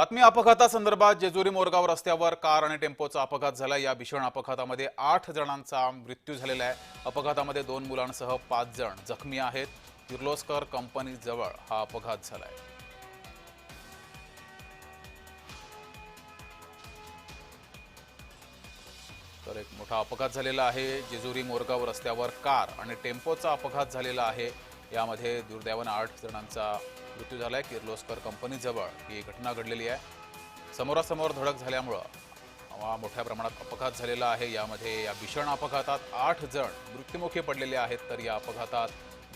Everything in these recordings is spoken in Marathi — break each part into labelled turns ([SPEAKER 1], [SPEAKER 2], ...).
[SPEAKER 1] बातमी अपघातासंदर्भात जेजुरी मोरगाव रस्त्यावर कार आणि टेम्पोचा अपघात झाला. या भीषण अपघातामध्ये आठ जणांचा मृत्यू झालेला आहे. अपघातामध्ये दोन मुलांसह पाच जण जखमी आहेत. किर्लोस्कर कंपनीजवळ हा अपघात झालाय. तर एक मोठा अपघात झालेला आहे. जेजुरी मोरगाव रस्त्यावर कार आणि टेम्पोचा अपघात झालेला आहे. यामध्ये दुर्दैवानं आठ जणांचा मृत्यू झालाय किर्लोस्कर कंपनीजवळ. ही घटना घडलेली आहे. समोरासमोर धडक झाल्यामुळं हा मोठ्या प्रमाणात अपघात झालेला आहे. यामध्ये या भीषण अपघातात आठ जण मृत्युमुखी पडलेले आहेत. तर या अपघातात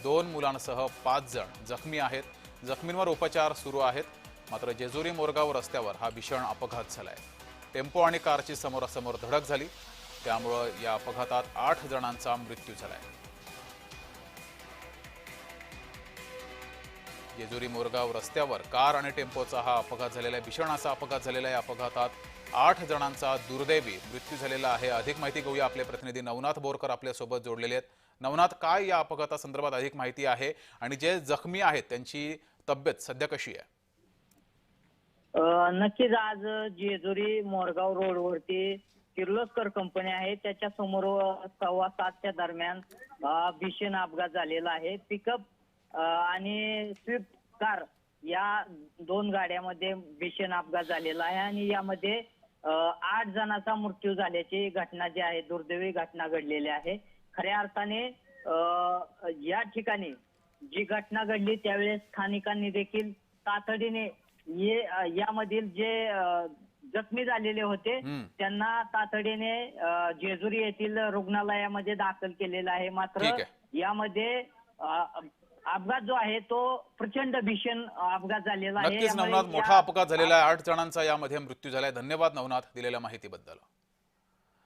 [SPEAKER 1] दोन मुलांसह पाच जण जखमी आहेत. जखमींवर उपचार सुरू आहेत. मात्र जेजुरी मोरगाव रस्त्यावर हा भीषण अपघात झालाय. टेम्पो आणि कारची समोरासमोर धडक झाली. त्यामुळं या अपघातात आठ जणांचा मृत्यू झाला आहे जेजुरी मोरगाव रस्त्यावर कार आणि टेम्पोचा हा अपघात झालेला आहे. भीषण असा अपघात झालेला आहे. अपघातात आठ जणांचा दुर्दैवी मृत्यू झालेला आहे. अधिक माहिती घेऊया आपले प्रतिनिधी नवनाथ बोरकर आपल्यासोबत जोडलेले आहेत. नवनाथ काय या अपघातासंदर्भात अधिक माहिती आहे आणि जे जखमी आहेत त्यांची तब्येत सध्या कशी आहे?
[SPEAKER 2] नक्कीच आज जेजुरी मोरगाव रोडवरती किर्लोस्कर कंपनी आहे. त्याच्यासमोर सव्वा सातच्या दरम्यान भीषण अपघात झालेला आहे. पिकअप आणि स्विफ्ट कार या दोन गाड्यामध्ये भीषण अपघात झालेला आहे आणि यामध्ये आठ जणांचा मृत्यू झाल्याची घटना जी आहे दुर्दैवी घटना घडलेली आहे खऱ्या अर्थाने या ठिकाणी जी घटना घडली त्यावेळेस स्थानिकांनी देखील तातडीने यामधील जे जखमी झालेले होते. त्यांना तातडीने जेजुरी येथील रुग्णालयामध्ये दाखल केलेलं आहे मात्र. यामध्ये अपघात जो आहे तो प्रचंड भीषण अपघात झालेला आहे.
[SPEAKER 1] नक्कीच नवनाथ मोठा अपघात झालेला आहे. आठ जणांचा यामध्ये मृत्यू झालाय. धन्यवाद नवनाथ दिलेल्या माहितीबद्दल.